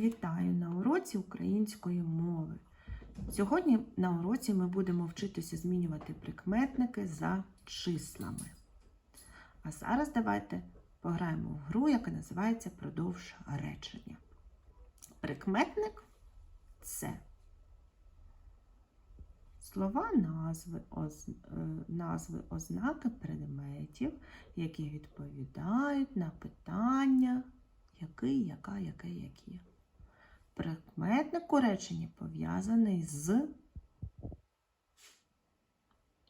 Вітаю на уроці української мови. Сьогодні на уроці ми будемо вчитися змінювати прикметники за числами. А зараз давайте пограємо в гру, яка називається Продовж речення. Прикметник це слова назви, оз, е, назви ознаки предметів, які відповідають на питання який, яка, яке, які. Прикметник у пов'язаний з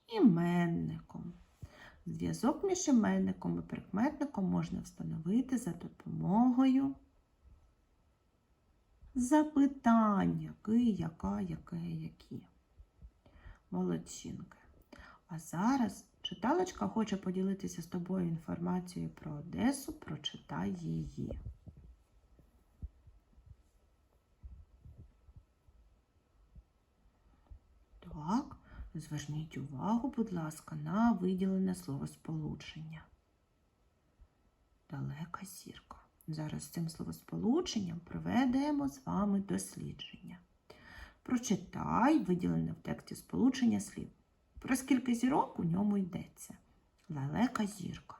іменником. Зв'язок між іменником і прикметником можна встановити за допомогою запитань, який, яка, яке, які. Молодчинки. А зараз читалочка хоче поділитися з тобою інформацією про Одесу. Прочитай її. Так, зверніть увагу, будь ласка, на виділене словосполучення. Далека зірка. Зараз цим словосполученням проведемо з вами дослідження. Прочитай виділене в тексті сполучення слів. Про скільки зірок у ньому йдеться? Далека зірка.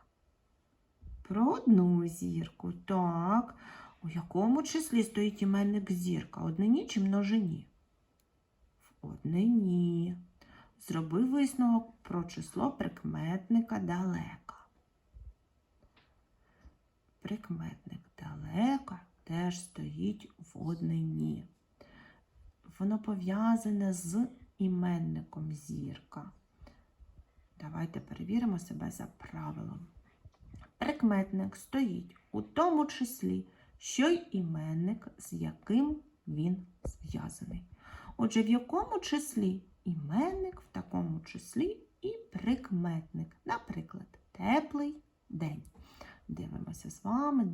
Про одну зірку. Так. У якому числі стоїть іменник зірка? Однині чи множині? В однині. Зроби висновок про число прикметника далека. Прикметник далека теж стоїть в однині. Воно пов'язане з іменником зірка. Давайте перевіримо себе за правилом. Прикметник стоїть у тому числі, що й іменник, з яким він зв'язаний. Отже, в якому числі іменник, в такому числі і прикметник. Наприклад, теплий день. Дивимося з вами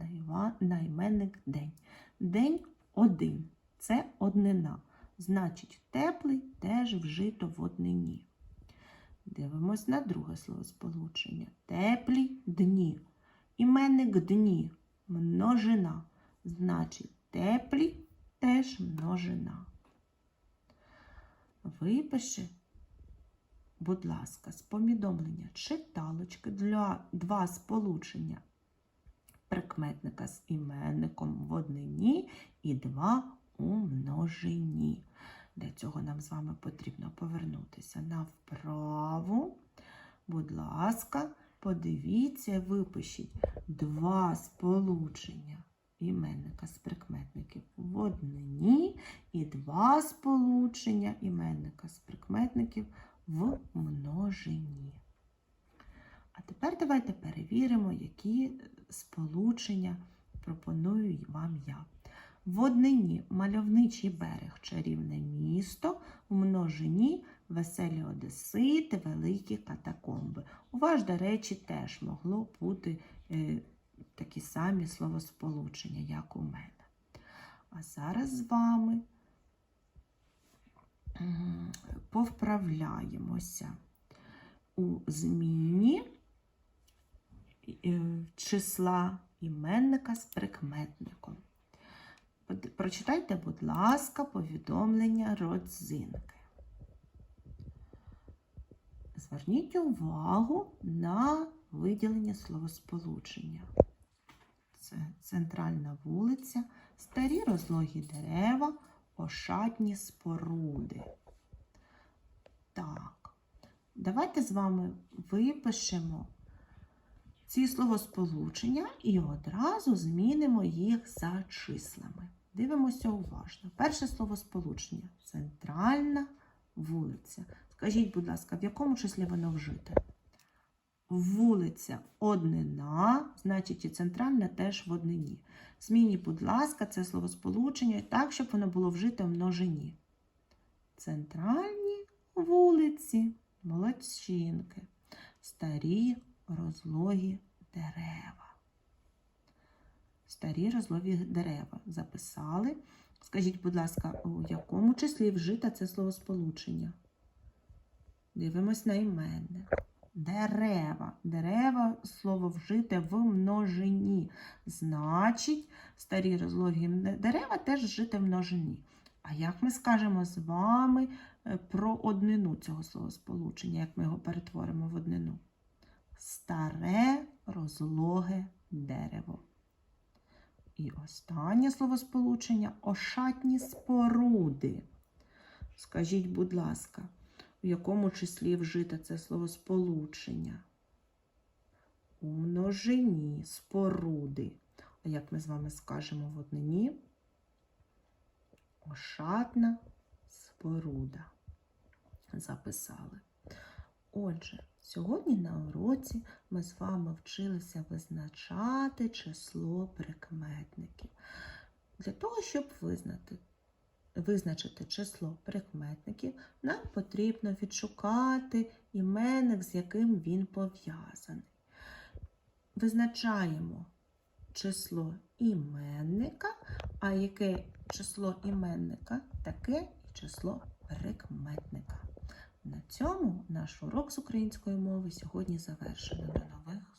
на, іменник день. День один. Це однина. Значить, теплий теж вжито в однині. Дивимось на друге словосполучення. Теплі дні. Іменник дні множина. Значить, теплі теж множина. Випиши, будь ласка, з повідомлення читалочки для два сполучення прикметника з іменником в однині і два у множині. Для цього нам з вами потрібно повернутися на вправу. Будь ласка, подивіться, випишіть два сполучення іменника з прикметників в однині і два сполучення іменника з прикметників в множині. А тепер давайте перевіримо, які сполучення пропоную вам я. В однині мальовничий берег чарівне місто, в множині веселі одесити, великі катакомби. У вас, до речі, теж могло бути е, такі самі словосполучення, як у мене. А зараз з вами повправляємося у зміні е, числа іменника з прикметником. Прочитайте, будь ласка, повідомлення родзинки. Зверніть увагу на виділення словосполучення. Це центральна вулиця, старі розлогі дерева, ошатні споруди. Так, давайте з вами випишемо ці словосполучення і одразу змінимо їх за числами. Дивимося уважно. Перше словосполучення центральна вулиця. Скажіть, будь ласка, в якому числі воно вжите? Вулиця однина, значить і центральна теж в однині. Змініть, будь ласка, це словосполучення так, щоб воно було вжите в множині. Центральні вулиці, молодчинки, старі розлогі дерева. Старі розлогі дерева. Записали. Скажіть, будь ласка, у якому числі вжите це словосполучення? Дивимось на іменник. Дерева. Дерева слово вжите в множині. Значить, старі розлогі дерева теж вжите в множині. А як ми скажемо з вами е, про однину цього словосполучення, як ми його перетворимо в однину? Старе розлоге дерево. І останнє словосполучення ошатні споруди. Скажіть, будь ласка, у якому числі вжите це словосполучення? У множині споруди. А як ми з вами скажемо в однині? Ошатна споруда. Записали. Отже, сьогодні на уроці ми з вами вчилися визначати число прикметників. Для того, щоб визнати, визначити число прикметників, нам потрібно відшукати іменник, з яким він пов'язаний. Визначаємо число іменника, а яке число іменника, таке і число прикметника. На цьому наш урок з української мови сьогодні завершено. До нових